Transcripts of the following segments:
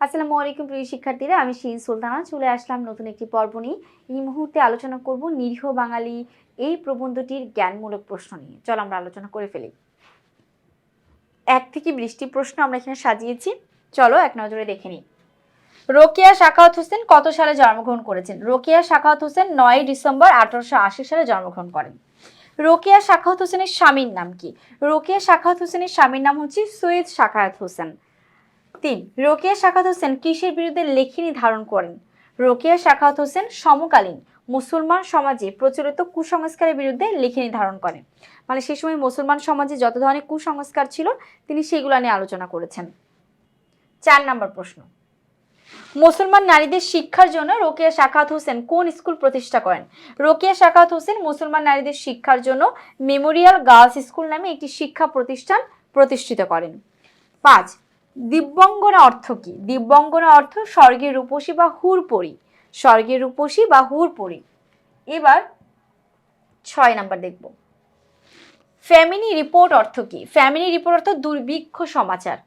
আসসালামু আলাইকুম প্রিয় শিক্ষার্থীরা, আমি শিন সুলতানা, চলে আসলাম নতুন একটি পর্ব নিয়ে। এই মুহূর্তে আলোচনা করব নিরীহ বাঙালি এই প্রবন্ধটির জ্ঞানমূলক প্রশ্ন নিয়ে। চলো আমরা আলোচনা করে ফেলি। এক থেকে বৃষ্টি প্রশ্ন আমরা এখানে সাজিয়েছি। চলো এক নজরে দেখে নিই। রোকেয়া শাখাওয়াত হোসেন কত সালে জন্মগ্রহণ করেছেন? রোকেয়া শাখাওয়াত হোসেন নয় ডিসেম্বর আঠারোশো আশি সালে জন্মগ্রহণ করেন। রোকেয়া শাখাওয়াত হোসেনের স্বামীর নাম কি? রোকেয়া শাখাওয়াত হোসেনের স্বামীর নাম হচ্ছে সৈয়দ শাখায়াত হোসেন। তিন, রোকেয়া শাখাত হোসেন কিসের বিরুদ্ধে লেখিনী ধারণ করেন। রোকেয়া শাখাত হোসেন সমকালীন মুসলমান সমাজে প্রচলিত কুসংস্কারের বিরুদ্ধে লেখিনী ধারণ করেন। মানে সেই সময় মুসলমান সমাজে যত ধরনের কুসংস্কার ছিল, তিনি সেগুলো নিয়ে আলোচনা করেছেন। চার নম্বর প্রশ্ন। মুসলমান নারীদের শিক্ষার জন্য রোকেয়া শাখাত হোসেন কোন স্কুল প্রতিষ্ঠা করেন? রোকেয়া শাখাত হোসেন মুসলমান নারীদের শিক্ষার জন্য মেমোরিয়াল গার্লস স্কুল নামে একটি শিক্ষা প্রতিষ্ঠান প্রতিষ্ঠিত করেন। পাঁচ দিব্যঙ্গনা অর্থ কি? দিব্যঙ্গনা অর্থ স্বর্গের রূপসী বা হুরপরি। স্বর্গের রূপসী বা হুরপরি। এবার ছয় নাম্বার দেখব। ফ্যামিলি রিপোর্ট অর্থ কি? ফ্যামিলি রিপোর্ট অর্থ দুর্ভিক্ষ সমাচার।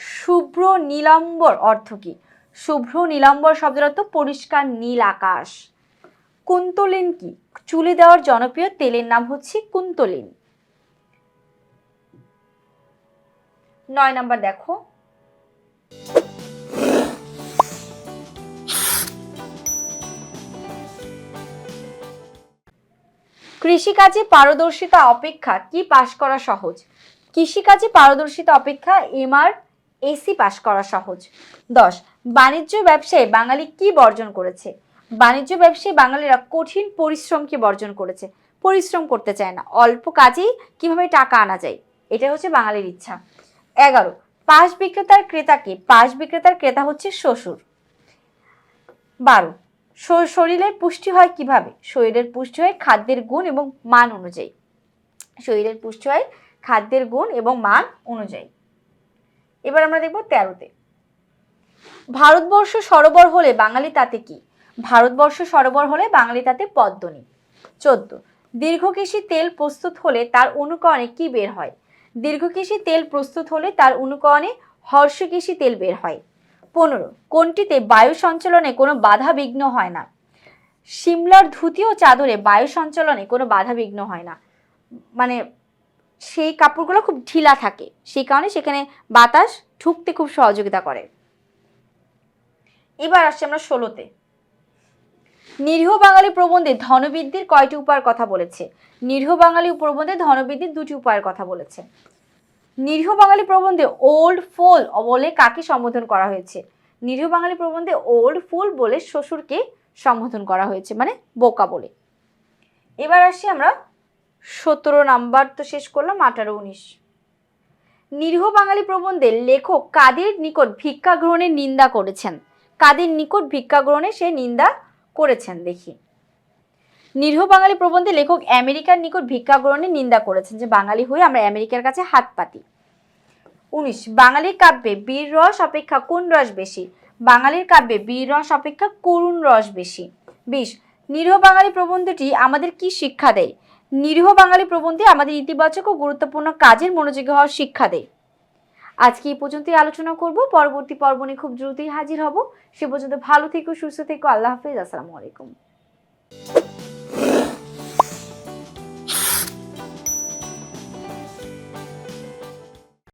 শুভ্র নীলাম্বর অর্থ কি? শুভ্র নীলাম্বর শব্দের অর্থ পরিষ্কার নীল আকাশ। কুন্তলিন কি? চুলে দেওয়ার জনপ্রিয় তেলের নাম হচ্ছে কুন্তলিন। নয় নাম্বার দেখো। কৃষিকাজে পারদর্শিতা অপেক্ষা কি পাশ করা সহজ? কৃষিকাজে পারদর্শিতা অপেক্ষা এমআর, এসি পাশ করা সহজ। দশ, বাণিজ্য ব্যবসায় বাঙালি কি বর্জন করেছে? বাণিজ্য ব্যবসায় বাঙালিরা কঠিন পরিশ্রমকে বর্জন করেছে? পরিশ্রম করতে চায় না। অল্প কাজেই কীভাবে টাকা আনা যায়? এটা হচ্ছে বাঙালির ইচ্ছা। এগারো, পাশ বিক্রেতার ক্রেতাকে পাশ বিক্রেতার ক্রেতা হচ্ছে শ্বশুর। বারো শরীরের পুষ্টি হয় কীভাবে? শরীরের পুষ্টি হয় খাদ্যের গুণ এবং মান অনুযায়ী। শরীরের পুষ্টি হয় খাদ্যের গুণ এবং মান অনুযায়ী। এবার আমরা দেখব তেরোতে। ভারতবর্ষ সরোবর হলে বাঙালি তাতে কি? ভারতবর্ষ সরোবর হলে বাঙালি তাতে পদ্মনি চোদ্দ দীর্ঘকেশী তেল প্রস্তুত হলে তার অনুকরণে কি বের হয়? দীর্ঘকেশী তেল প্রস্তুত হলে তার অনুকরণে হর্ষকেশী তেল বের হয়। পনেরো, কোনটিতে বায়ু সঞ্চালনে কোনো বাধা বিঘ্ন হয় না? সিমলার ধুতি ও চাদরে বায়ু সঞ্চালনে কোনো বাধা বিঘ্ন হয় না। মানে সেই কাপড়গুলো খুব ঢিলা থাকে, সেই কারণে সেখানে বাতাস ঢুকতে খুব সহযোগিতা করে। এবার আসছি আমরা ষোলোতে। নিরীহ বাঙালি প্রবন্ধে ধনবৃদ্ধির কয়টি উপায়ের কথা বলেছে? নিরীহ বাঙালি প্রবন্ধে ধনবৃদ্ধির দুটি উপায়ের কথা বলেছে। নিরীহ বাঙালি প্রবন্ধে ওল্ড ফুল বলে কাকে সম্বোধন করা হয়েছে? নিরীহ বাঙালি প্রবন্ধে ওল্ড ফুল বলে শ্বশুরকে সম্বোধন করা হয়েছে মানে বোকা বলে। এবার আসি আমরা সতেরো নাম্বার তো শেষ করলাম, আঠারো, উনিশ। নিরীহ বাঙালি প্রবন্ধের লেখক কাদের নিকট ভিক্ষা গ্রহণের নিন্দা করেছেন? কাদের নিকট ভিক্ষা গ্রহণে সে নিন্দা করেছেন, দেখি। নিরীহ বাঙালি প্রবন্ধে লেখক আমেরিকার নিকট ভিক্ষা গ্রহণের নিন্দা করেছেন যে বাঙালি হয়ে আমরা আমেরিকার কাছে হাত পাতি। উনিশ, বাঙালির কাব্যে বীর রস অপেক্ষা কোন রস বেশি? বাঙালির কাব্যে বীর রস অপেক্ষা করুণ রস বেশি। বিশ, নিরীহ বাঙালি প্রবন্ধটি আমাদের কি শিক্ষা দেয়? নিরীহ বাঙালি প্রবন্ধে আমাদের ইতিবাচক ও গুরুত্বপূর্ণ কাজের মনোযোগী হওয়ার শিক্ষা দেয়। আজকে এই পর্যন্তই আলোচনা করব। পরবর্তী পর্ব নিয়ে খুব দ্রুতই হাজির হব। সে পর্যন্ত ভালো থেকো, সুস্থ থেকো। আল্লাহ হাফিজ। আসসালামু আলাইকুম।